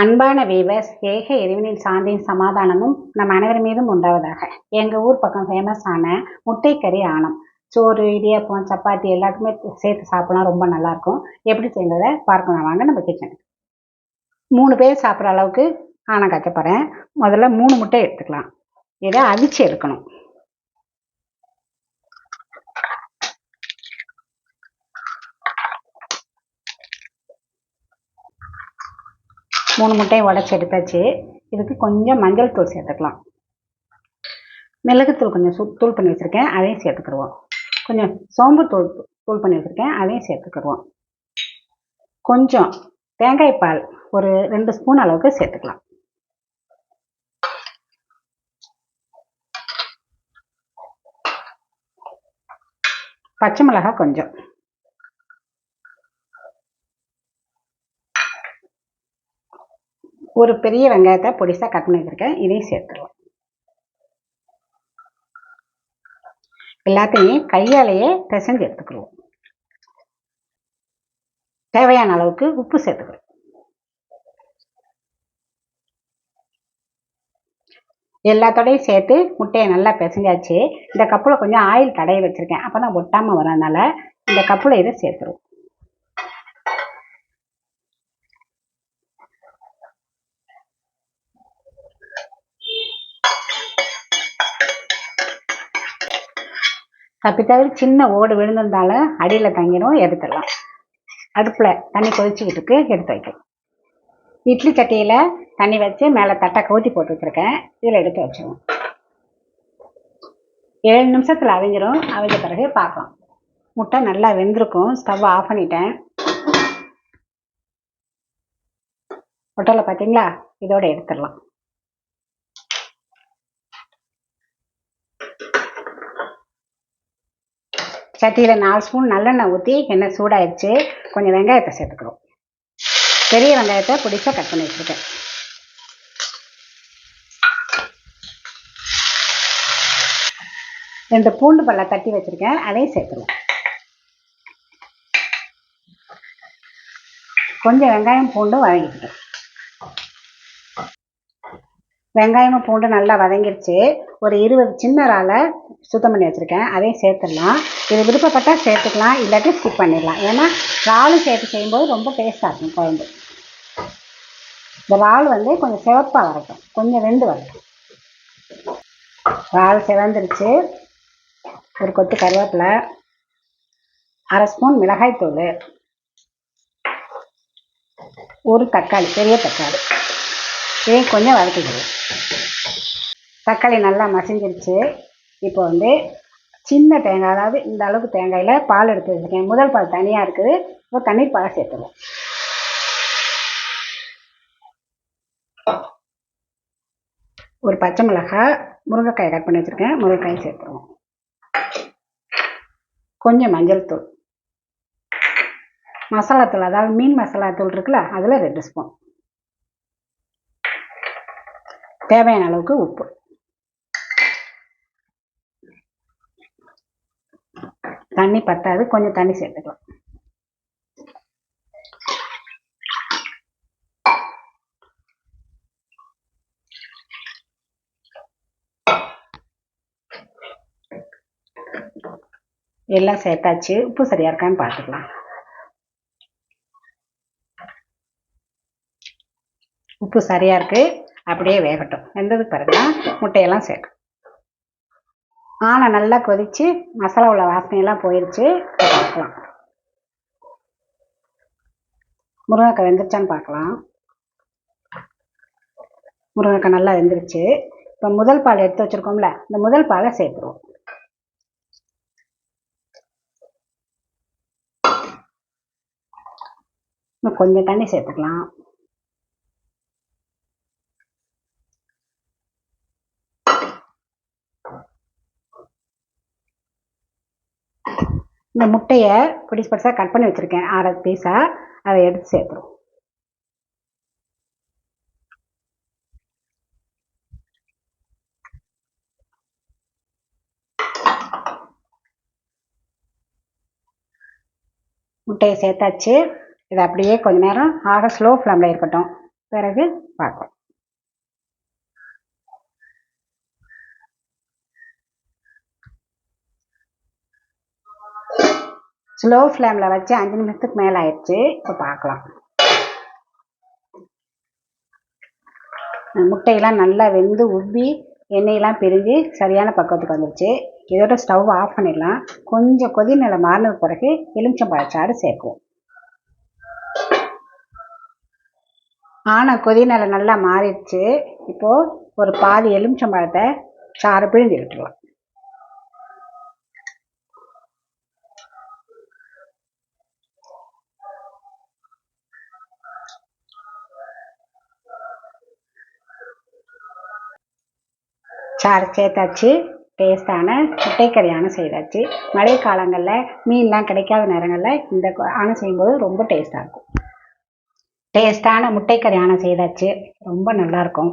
அன்பான வீவர்ஸ் ஏக இறைவனின் சாந்தியும் சமாதானமும் நம் அனைவர் மீதும் உண்டாவதாக. எங்கள் ஊர் பக்கம் ஃபேமஸான முட்டைக்கறி ஆணம். சோறு இடியாப்பம் சப்பாத்தி எல்லாத்துக்குமே சேர்த்து சாப்பிடலாம் ரொம்ப நல்லாயிருக்கும். எப்படி செய்யறத பார்க்கலாம். வாங்க நம்ம கிச்சனுக்கு மூணு பேர் சாப்பிட்ற அளவுக்கு ஆணம் காய்ச்ச போகிறேன் முதல்ல மூணு முட்டை எடுத்துக்கலாம். இதை அவிச்சு எடுக்கணும். மூணு முட்டையை உடச்சி எடுத்தாச்சு. இதுக்கு கொஞ்சம் மஞ்சள் தூள் சேர்த்துக்கலாம். மிளகுத்தூள் கொஞ்சம் சு தூள் பண்ணி வச்சுருக்கேன். அதையும் சேர்த்துக்கிடுவோம். கொஞ்சம் சோம்பு தூள் தூள் பண்ணி வச்சுருக்கேன். அதையும் சேர்த்துக்கிடுவோம். கொஞ்சம் தேங்காய் பால் ஒரு ரெண்டு ஸ்பூன் அளவுக்கு சேர்த்துக்கலாம். பச்சை மிளகாய் கொஞ்சம். ஒரு பெரிய வெங்காயத்தை பொடிசாக கட் பண்ணி வச்சுருக்கேன். இதையும் சேர்த்துடலாம். எல்லாத்தையும் கையாலேயே பிசைஞ்சு எடுத்துக்கிடுவோம் தேவையான அளவுக்கு உப்பு சேர்த்துக்கிறோம் எல்லாத்தோடையும் சேர்த்து முட்டையை நல்லா பிசைஞ்சாச்சு. இந்த கப்பில் கொஞ்சம் ஆயில் தடைய வச்சுருக்கேன். அப்போ தான் ஒட்டாமல் வரதுனால இந்த கப்பில் இதை சேர்த்துருவோம். தப்பித்தவறி சின்ன ஓடு விழுந்திருந்தாலும் அடியில் தங்கிடும் எடுத்துடலாம். அடுப்பில் தண்ணி கொதிச்சுக்கிட்டு இருக்கு எடுத்து வைக்கலாம் இட்லி சட்டியில் தண்ணி வச்சு மேலே தட்டை கவுத்தி போட்டு வச்சுருக்கேன். இதில் எடுத்து வச்சிருவோம். ஏழு நிமிஷத்தில் அவிஞ்சிரும். அவிஞ்ச பிறகு பார்க்கலாம். முட்டை நல்லா வெந்திருக்கும். ஸ்டவ் ஆஃப் பண்ணிட்டேன். முட்டையில் பார்த்தீங்களா இதோட எடுத்துடலாம். சட்டியில் நாலு ஸ்பூன் நல்லெண்ணெய் ஊற்றி எண்ணெய் சூடாயிடுச்சு கொஞ்சம் வெங்காயத்தை சேர்த்துக்கிறோம். பெரிய வெங்காயத்தை பிடிச்சா கட் பண்ணி வச்சுருக்கேன். ரெண்டு பூண்டு பல்ல தட்டி வச்சுருக்கேன். அதையும் சேர்த்துருவோம். கொஞ்சம் வெங்காயம் பூண்டு வதங்கிக்கிட்டோம் வெங்காயமும் பூண்டு நல்லா வதங்கிருச்சு. ஒரு இருபது சின்ன இறாலை சுத்தம் பண்ணி வச்சுருக்கேன். அதையும் சேர்த்துடலாம். இது விருப்பப்பட்டால் சேர்த்துக்கலாம் இல்லாட்டி ஸ்கிப் பண்ணிடலாம். ஏன்னா இறாலும் சேர்த்து செய்யும்போது ரொம்ப டேஸ்ட்டாக இருக்கும் குழம்பு. இந்த இறால் வந்து கொஞ்சம் சிவப்பாக வரட்டும் கொஞ்சம் வெந்து வரட்டும். இறால் சிவந்துருச்சு. ஒரு கொத்து கருவேப்பிலை அரை ஸ்பூன் மிளகாய்த்தூள் ஒரு தக்காளி பெரிய தக்காளி. இதையும் கொஞ்சம் வதக்கிக்கிறேன். தக்காளி நல்லா மசிஞ்சிருச்சு. இப்போ வந்து சின்ன தேங்காய் அதாவது இந்த அளவுக்கு தேங்காயில் பால் எடுத்து வச்சுருக்கேன். முதல் பால் தனியாக இருக்குது. இப்போ தண்ணீர் பால் சேர்த்துருவோம். ஒரு பச்சை மிளகாய் முருங்கைக்காய் கட் பண்ணி வச்சுருக்கேன். முருங்கைக்காய் சேர்த்துருவோம். கொஞ்சம் மஞ்சள் தூள். மசாலா தூள் அதாவது மீன் மசாலா தூள் இருக்குல்ல அதில் ரெண்டு ஸ்பூன். தேவையான அளவுக்கு உப்பு. தண்ணி பத்தாது கொஞ்சம் தண்ணி சேர்த்துக்கலாம். எல்லாம் சேர்த்தாச்சு. உப்பு சரியா இருக்கான்னு பார்த்துக்கலாம். உப்பு சரியா இருக்கு. அப்படியே வேகட்டும். வெந்ததுக்கு பிறகு முட்டையெல்லாம் சேர்க்கணும். ஆனை நல்லா கொதிச்சு மசாலா உள்ள வாசனையெல்லாம் போயிடுச்சு பார்க்கலாம். முருங்கைக்காய் வெந்துருச்சான்னு பார்க்கலாம். முருங்கைக்காய் நல்லா வெந்துருச்சு. இப்போ முதல் பால் எடுத்து வச்சுருக்கோம்ல இந்த முதல் பாலை சேர்த்துருவோம். இன்னும் கொஞ்சம் தண்ணி சேர்த்துக்கலாம். இந்த முட்டையை பொடிசு பொடிசாக கட் பண்ணி வச்சுருக்கேன். ஆறு பீஸாக அதை எடுத்து சேர்த்துருவோம். முட்டையை சேர்த்தாச்சு. இதை அப்படியே கொஞ்ச நேரம் ஆக ஸ்லோ ஃப்ளேமில் இருக்கட்டும். பிறகு பார்க்கலாம். ஸ்லோ ஃப்ளேமில் வச்சு அஞ்சு நிமிஷத்துக்கு மேலே ஆயிடுச்சு. இப்போ பார்க்கலாம் முட்டையெல்லாம் நல்லா வெந்து உப்பி எண்ணெயெல்லாம் பிரிஞ்சு சரியான பக்குவத்துக்கு வந்துடுச்சு இதோட ஸ்டவ் ஆஃப் பண்ணிடலாம். கொஞ்சம் கொதி நிலை மாறின பிறகு எலுமிச்சம்பழச்சாறு சேர்க்குவோம். ஆனால் கொதி நிலை நல்லா மாறிடுச்சு. இப்போது ஒரு பாதி எலுமிச்சம்பழத்தை சாறு பிழிஞ்சு விட்டுருலாம் சாறு சேர்த்தாச்சு டேஸ்டான முட்டைக்கறி அணை செய்தாச்சு. மழை காலங்களில் மீன்லாம் கிடைக்காத நேரங்களில் இந்த அணை செய்யும்போது ரொம்ப டேஸ்ட்டாக இருக்கும். டேஸ்டான முட்டைக்கறி அணை செய்தாச்சு. ரொம்ப நல்லாயிருக்கும்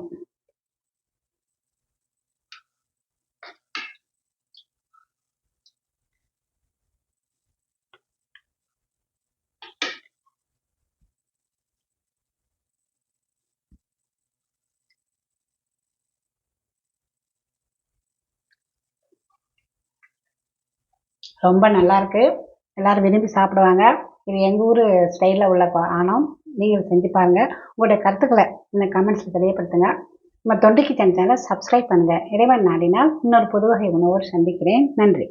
ரொம்ப நல்லாயிருக்கு எல்லோரும் விரும்பி சாப்பிடுவாங்க. இது எங்கள் ஊர் ஸ்டைலில் உள்ள ஆணம். நீங்கள் செஞ்சு பாருங்கள் உங்களுடைய கருத்துக்களை இந்த கமெண்ட்ஸில் தெரியப்படுத்துங்க. நம்ம தொண்டைக்கு சேனலை சப்ஸ்கிரைப் பண்ணுங்கள் இறைவன் நாடினால் இன்னொரு புதுவகை உணவோடு சந்திக்கிறேன். நன்றி.